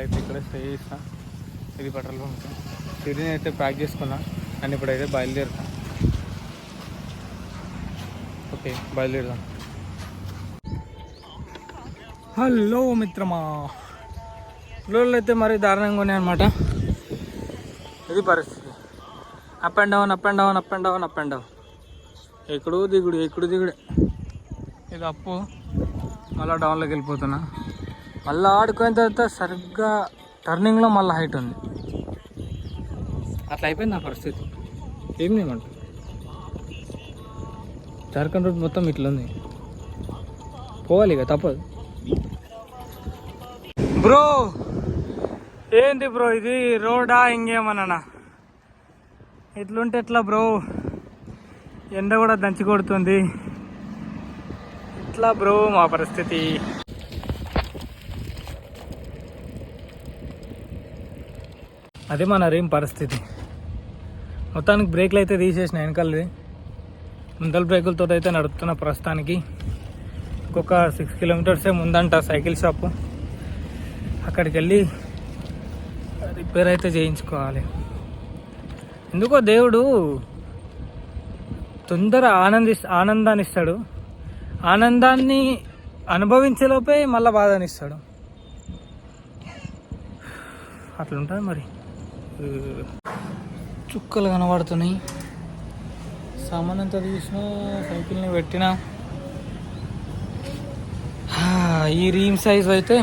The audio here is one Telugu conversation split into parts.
అయితే ఇక్కడ స్టే చేసిన. ఇది పెట్రోల్ బంక్ సిరిని అయితే ప్యాక్ చేసుకున్నా. అండ్ ఇప్పుడైతే బయలుదేరుతా. ఓకే బయలుదేరుదాం. హలో మిత్రమా. లోళ్ళు అయితే మరి దారుణంగా ఉన్నాయి అనమాట ఇది పరిస్థితి. Up and down up and down up and down up and down ఎక్కడో దిగుడు ఎక్కడు దిగుడే. ఇది అప్పు. మళ్ళీ డౌన్లోకి వెళ్ళిపోతున్నా. మళ్ళీ ఆడుకున్న తర్వాత సరిగ్గా టర్నింగ్లో మళ్ళీ హైట్ ఉంది. అట్లా అయిపోయింది నా పరిస్థితి. ఏం చేయమంట జార్ఖండ్ రోడ్ మొత్తం ఇట్లా ఉంది పోవాలి ఇక తప్పదు. బ్రో ఏంటి బ్రో ఇది? రోడా ఇంకేమన్నా ఎట్లుంటే ఎట్లా బ్రో? ఎండ కూడా దంచి కొడుతుంది. ఇట్లా బ్రో మా పరిస్థితి. అదే మన రేం పరిస్థితి. మొత్తానికి బ్రేక్లు అయితే తీసేసిన వెనకాలది. ముందల బ్రేకులతో అయితే నడుపుతున్న ప్రస్తుతానికి. ఇంకొక సిక్స్ కిలోమీటర్సే ముందంట సైకిల్ షాపు. అక్కడికి వెళ్ళి రిపేర్ అయితే చేయించుకోవాలి. ఎందుకో దేవుడు తొందర ఆనంది ఆనందాన్ని ఇస్తాడు ఆనందాన్ని అనుభవించేలోపే మళ్ళీ బాధనిస్తాడు. అట్లుంటుంది మరి. చుక్కలు కనబడుతున్నాయి. సామాన్ అంతా తీసిన సైకిల్ని పెట్టిన. ఈ రీమ్ సైజ్ అయితే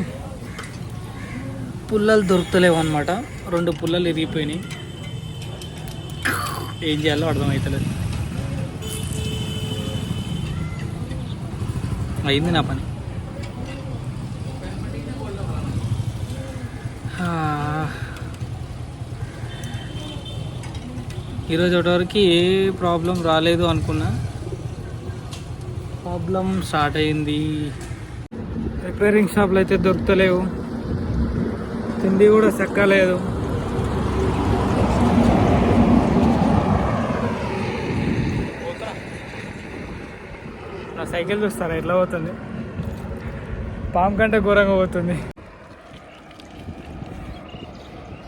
పుల్లలు దొరుకుతలేవు అనమాట రెండు పుల్లలు ఇరిగిపోయినాయి. ఏం చేయాలో అర్థమవుతలేదు అయింది నా పని. ఈరోజు ఒకటివరకు ఏ ప్రాబ్లం రాలేదు అనుకున్నా. ప్రాబ్లం స్టార్ట్ అయింది. రిపేరింగ్ షాప్లు అయితే దొరుకుతలేవు. తిండి కూడా చెక్కలేదు నా సైకిల్ చూస్తారా? ఎట్లా పోతుంది? పాము కంటే ఘోరంగా పోతుంది.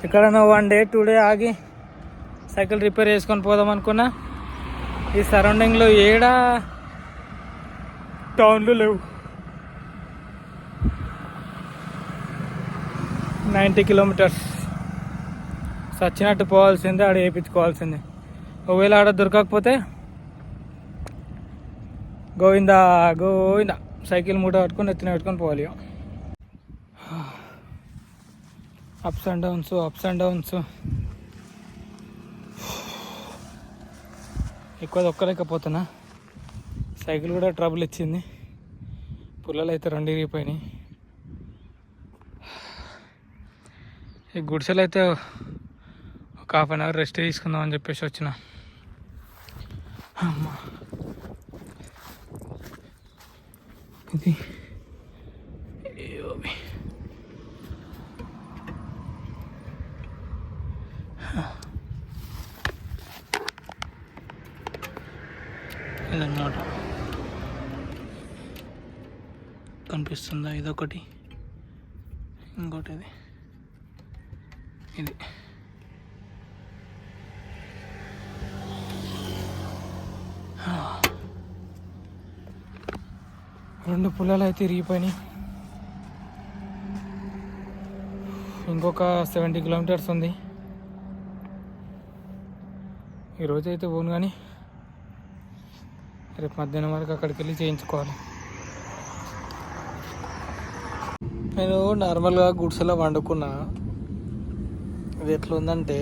ఎక్కడన్నా వన్ డే టూ డే ఆగి సైకిల్ రిపేర్ చేసుకొని పోదాం అనుకున్నా. ఈ సరౌండింగ్లో ఏడా టౌన్లు లేవు. Ninety kilometres. సచ్చినట్టు పోవాల్సిందే ఆడ వేయించుకోవాల్సిందే ఒకవేళ ఆడ దొరకకపోతే గోవిందా గోవిందా. సైకిల్ మూట పట్టుకొని ఎత్తిన పెట్టుకొని పోవాలి ups and downs ups and downs ఎక్కువ దొక్కలేకపోతున్నా సైకిల్ కూడా ట్రబుల్ ఇచ్చింది. పుల్లలు అయితే రెండు ఇరిగిపోయినాయి. ఈ గుడిసెలు అయితే ఒక హాఫ్ అన్ అవర్ రెస్ట్ తీసుకుందాం అని చెప్పేసి వచ్చిన. అమ్మా. ఇది కనిపిస్తుందా? ఇదొకటి. ఇంకోటి ఇది. ఇది రెండు పుల్లలు అయితే ఇరిగిపోయినాయి. ఇంకొక సెవెంటీ కిలోమీటర్స్ ఉంది. ఈరోజు అయితే పోను కానీ రేపు మధ్యాహ్నం వరకు అక్కడికి వెళ్ళి చేయించుకోవాలి. నేను నార్మల్గా గుడిసెలో వండుకున్నా ఇది ఎట్లా ఉందంటే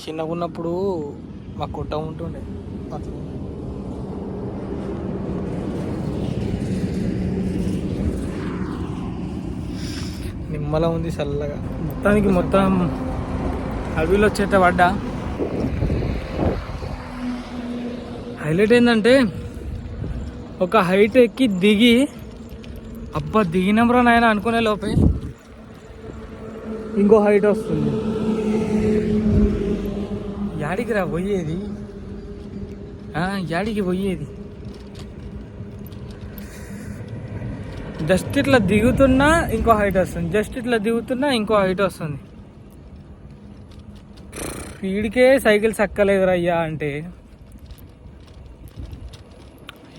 చిన్నగా ఉన్నప్పుడు మా కుట్ట ఉంటుండే అట్లా నిమ్మల ఉంది చల్లగా. మొత్తానికి మొత్తం అడవిలో వచ్చేట పడ్డా. హైలైట్ ఏంటంటే ఒక హైట్ ఎక్కి దిగి అబ్బా దిగినమ్రా నాయన అనుకునే లోపే. ఇంకో హైట్ వస్తుంది. యాడికి రా పోయేది? యాడికి పోయేది? జస్ట్ ఇట్లా దిగుతున్నా ఇంకో హైట్ వస్తుంది. జస్ట్ ఇట్లా దిగుతున్నా ఇంకో హైట్ వస్తుంది. వీడికే సైకిల్ సక్కలేదురా అయ్యా అంటే.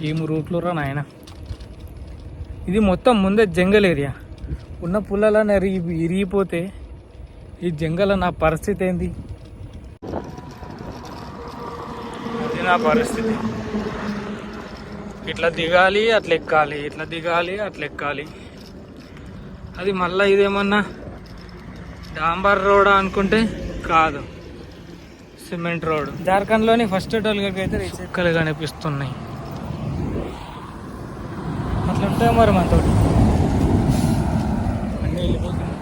ఏం రూట్లు రా నాయన? ఇది మొత్తం ముందే జంగల్ ఏరియా. ఉన్న పుల్లలన్నీ ఇరిగి ఇరిగిపోతే ఈ జంగల నా పరిస్థితి ఏంది? అది నా పరిస్థితి. ఇట్లా దిగాలి అట్లా ఎక్కాలి ఇట్లా దిగాలి అట్లా ఎక్కాలి. అది మళ్ళీ ఇదేమన్నా డాంబర్ రోడ్ అనుకుంటే కాదు. Cement road. జార్ఖండ్లోని ఫస్ట్ టోల్గేట్కి అయితే రీచెక్కలు కనిపిస్తున్నాయి. ఉంటాయి మరి మనతో. అన్నీ వెళ్ళిపోతున్నాయి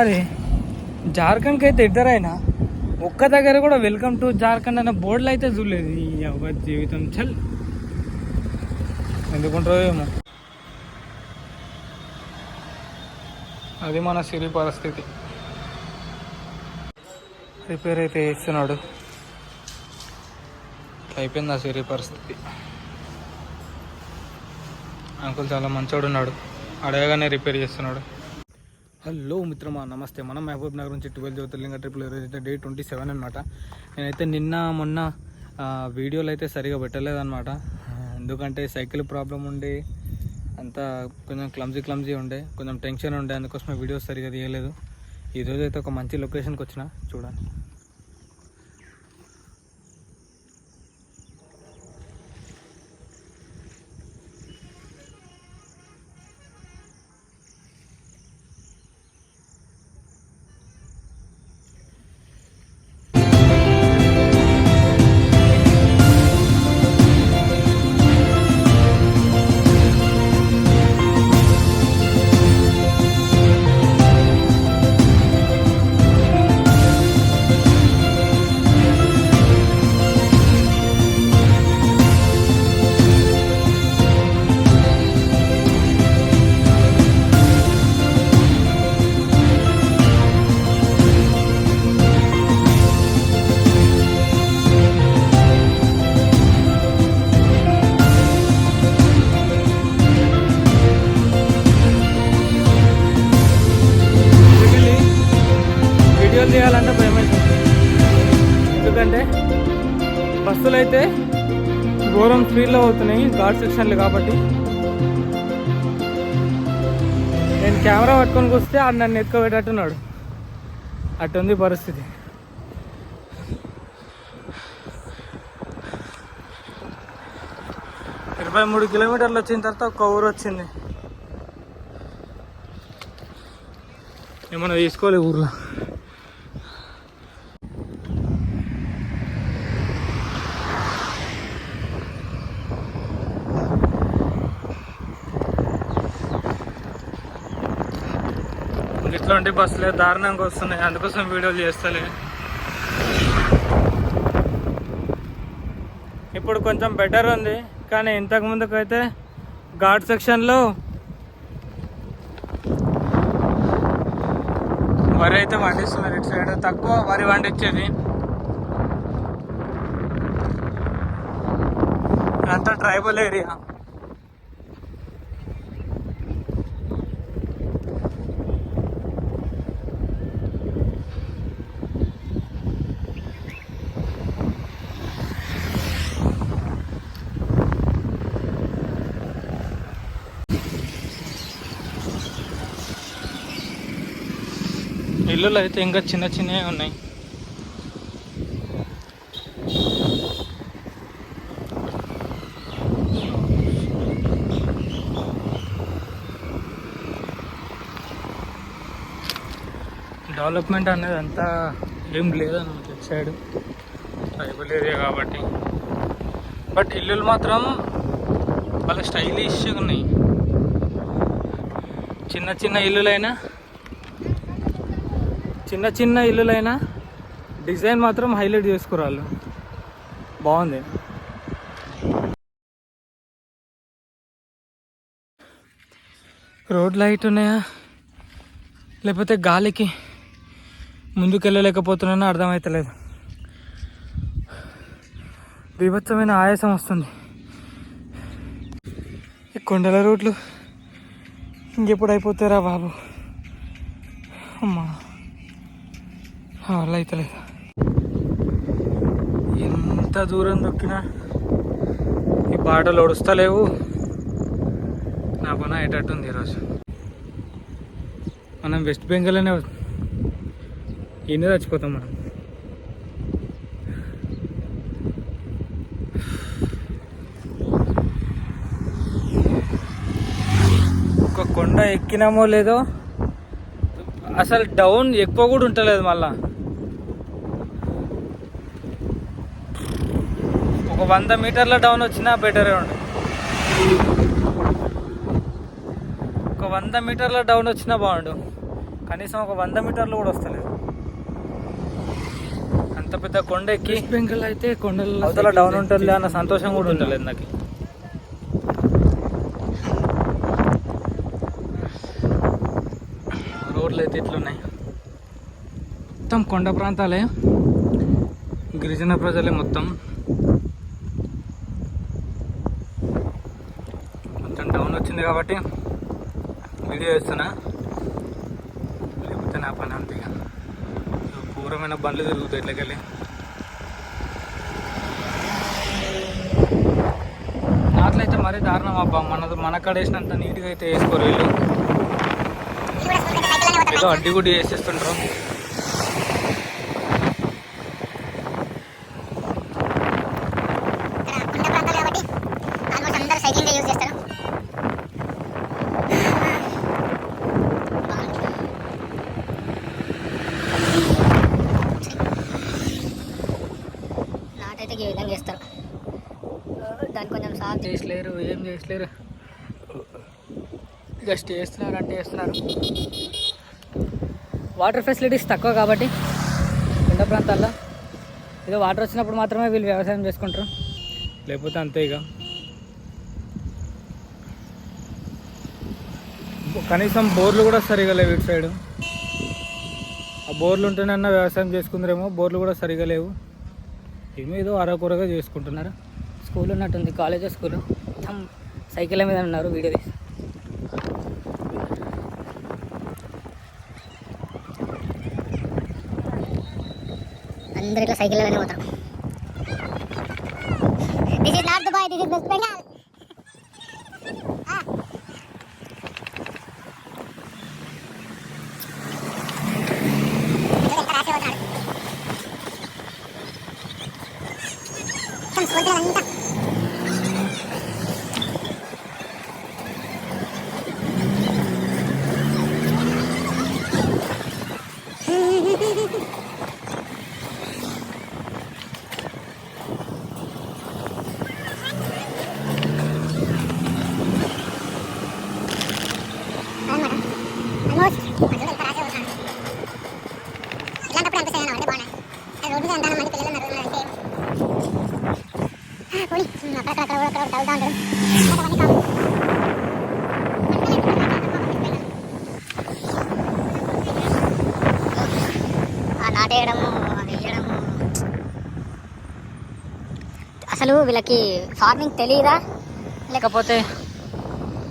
అరే జార్ఖండ్కి అయితే ఇద్దరైనా ఒక్క దగ్గర కూడా వెల్కమ్ టు జార్ఖండ్ అనే బోర్డులు అయితే చూడలేదు. ఈ అవ్వ జీవితం. చల్. ఎందుకుంటారో ఏమో. అది మన సిరి పరిస్థితి. రిపేర్ అయితే చేస్తున్నాడు. అయిపోయింది ఆ సిరి పరిస్థితి? అంకుల్ చాలా మంచోడు ఉన్నాడు అడగగానే రిపేర్ చేస్తున్నాడు. హలో మిత్రమా నమస్తే. మనం మహబూబ్ నగర్ నుంచి ట్వెల్వ్ జ్యోతిర్లింగ ట్రిప్లో అయితే డే ట్వంటీ సెవెన్ అనమాట నేనైతే నిన్న మొన్న వీడియోలు అయితే సరిగా పెట్టలేదన్నమాట. ఎందుకంటే సైకిల్ ప్రాబ్లం ఉండి అంతా కొంచెం క్లమ్జీ క్లమ్జీ ఉండే కొంచెం టెన్షన్ ఉండే అందుకోసమే వీడియోస్ సరిగా తీయలేదు. ఈరోజు అయితే ఒక మంచి లొకేషన్కి వచ్చిన చూడండి. ఎందుకంటే బస్సులు అయితే ఘోరం స్పీడ్లో అవుతున్నాయి ఘాట్ సెక్షన్లు కాబట్టి. నేను కెమెరా పట్టుకొని కూస్తే ఆడు నన్ను ఎత్తుకోబెట్టట్టున్నాడు అట్టుంది పరిస్థితి. ఇరవై మూడు కిలోమీటర్లు వచ్చిన తర్వాత ఒక ఊరు వచ్చింది. ఏమన్నా తీసుకోలే ఊర్లో? ఇట్లాంటి బస్సులే దారుణంగా వస్తున్నాయి. అందుకోసం వీడియోలు చేస్తలే. ఇప్పుడు కొంచెం బెటర్ ఉంది. కానీ ఇంతకు ముందుకైతే ఘాట్ సెక్షన్లో వరి అయితే పండిస్తున్నారు ఇటు సైడ్ తక్కువ వరి పండించేది. అంతా ట్రైబల్ ఏరియా ఇల్లులు అయితే ఇంకా చిన్న చిన్నవి ఉన్నాయి. డెవలప్మెంట్ అనేది అంతా ఏం లేదన్నమాట ఇటు సైడ్. ట్రైబల్ ఏరియా కాబట్టి. బట్ ఇల్లులు మాత్రం చాలా స్టైలిష్గా ఉన్నాయి. చిన్న చిన్న ఇల్లులైనా చిన్న చిన్న ఇల్లులైనా డిజైన్ మాత్రం హైలైట్ చేసుకురాళ్ళు బాగుంది. రోడ్ లైట్ ఉన్నాయా? లేకపోతే గాలికి ముందుకు వెళ్ళలేకపోతున్నానో అర్థమవుతలేదు బీభత్సమైన ఆయాసం వస్తుంది. కొండల రోడ్లు ఇంకెప్పుడు అయిపోతారా బాబు. అమ్మా. అలా అయితే లేదు ఎంత దూరం దొక్కినా ఈ బాటలు ఒడుస్తలేవు నా పని అయ్యేటట్టుంది ఈరోజు మనం వెస్ట్ బెంగాల్లోనే ఎన్ని చచ్చిపోతాం మనం ఒక కొండ ఎక్కినామో లేదో అసలు డౌన్ ఎక్కువ కూడా ఉంటలేదు మళ్ళీ ఒక వంద మీటర్ల డౌన్ వచ్చినా బెటరే ఉండు. ఒక వంద మీటర్ల డౌన్ వచ్చినా బాగుండు. కనీసం ఒక వంద మీటర్లు కూడా వస్తలేదు. అంత పెద్ద కొండ ఎక్కి బెంగల్ అయితే కొండల అవతల డౌన్ ఉంటుంది అన్న సంతోషం కూడా ఉండలేదు నాకు. రోడ్లు అయితే ఇట్లున్నాయి. మొత్తం కొండ ప్రాంతాలే. గిరిజన ప్రజలే మొత్తం కొంచెం వచ్చింది కాబట్టి వీడియో చేస్తున్నా. లేకపోతే నా పని అంతే. ఘోరమైన బండ్లు తిరుగుతాయి ఇట్లకెళ్ళి నాట్లయితే మరీ దారుణం అబ్బా. మన మన కాడ వేసినంత నీట్గా అయితే వేసుకోరు వీళ్ళు. ఏదో అడ్డి గుడ్డి వేసేస్తుంటారు కొండ ప్రాంతాలు కాబట్టి ఆల్మోస్ట్ అందరూ సైక్లింగ్ యూజ్ చేస్తారు నాటైతే ఈ విధంగా చేస్తారు దానికి కొంచెం సాగు చేసలేరు ఏం చేసలేరు జస్ట్ చేస్తున్నారు అంటే చేస్తున్నారు. వాటర్ ఫెసిలిటీస్ తక్కువ కాబట్టి కొండ ప్రాంతాల్లో. ఏదో వాటర్ వచ్చినప్పుడు మాత్రమే వీళ్ళు వ్యవసాయం చేసుకుంటారు. లేకపోతే అంతే ఇక కనీసం బోర్లు కూడా సరిగా లేవు ఇటు సైడ్. ఆ బోర్లు ఉంటేనన్నా వ్యవసాయం చేసుకుందరేమో బోర్లు కూడా సరిగా లేవు. ఏమేదో అరకొరగా చేసుకుంటున్నారు? స్కూల్ ఉన్నట్టుంది కాలేజ్ స్కూల్. మొత్తం సైకిల్ మీద ఉన్నారు వీడియో తీసి. అందరు సైకిల్ వెళ్ళి పోతారు. This is not Dubai this is West Bengal almost మధ్యలో ఎంత రాసే ఉన్నాను ఇలాంటప్పుడు అనిపిస్తాయి అంటే బాగున్నాయి రోడ్డు మీద అంతా మంది పిల్లలు ఉన్నారు అంటే పోనీ అక్కడక్కడ అక్కడ కూడా అక్కడ తగులుతూ నాటేయడము వేయడము అసలు వీళ్ళకి ఫార్మింగ్ తెలియదా లేకపోతే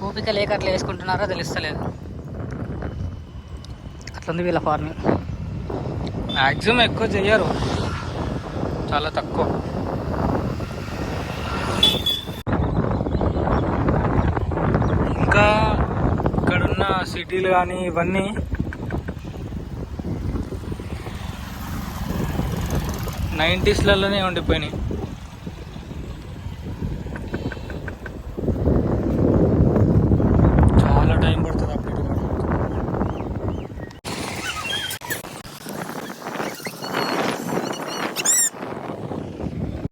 ఓపిక లేక అట్లా వేసుకుంటున్నారో తెలుస్తలేదు. అట్లుంది వీళ్ళ ఫార్మింగ్. మ్యాక్సిమం ఎక్కువ చెయ్యరు. చాలా తక్కువ ఇంకా ఇక్కడున్న సిటీలు కానీ ఇవన్నీ నైంటీస్లలోనే ఉండిపోయినాయి. చాలా టైం పడుతుంది అప్డేట్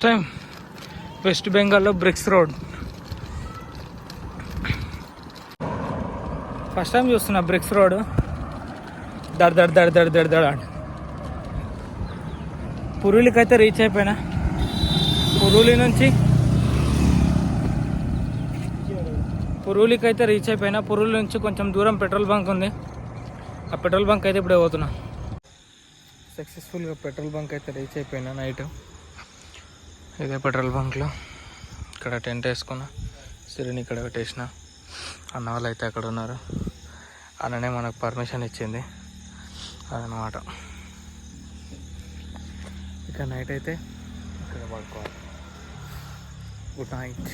టైం వెస్ట్ బెంగాల్లో బ్రిక్స్ రోడ్ ఫస్ట్ టైం చూస్తున్నా బ్రిక్స్ రోడ్. దడ దడ దడ దడ్ దడ దడ అని పురులికైతే రీచ్ అయిపోయినా. పురులి నుంచి పురులికి అయితే రీచ్ అయిపోయినా. పురులి నుంచి కొంచెం దూరం పెట్రోల్ బంక్ ఉంది. ఆ పెట్రోల్ బంక్ అయితే ఇప్పుడే పోతున్నా. సక్సెస్ఫుల్గా పెట్రోల్ బంక్ అయితే రీచ్ అయిపోయినా నైట్. ఇదే పెట్రోల్ బంక్లో. ఇక్కడ టెంట్ వేసుకున్నా. సిరిని ఇక్కడ పెట్టేసిన. అన్న వాళ్ళు అయితే అక్కడ ఉన్నారు. అననే మనకు పర్మిషన్ ఇచ్చింది. అదనమాట. ఇక నైట్ అయితే ఇక్కడ పడుకోవాలి. Good night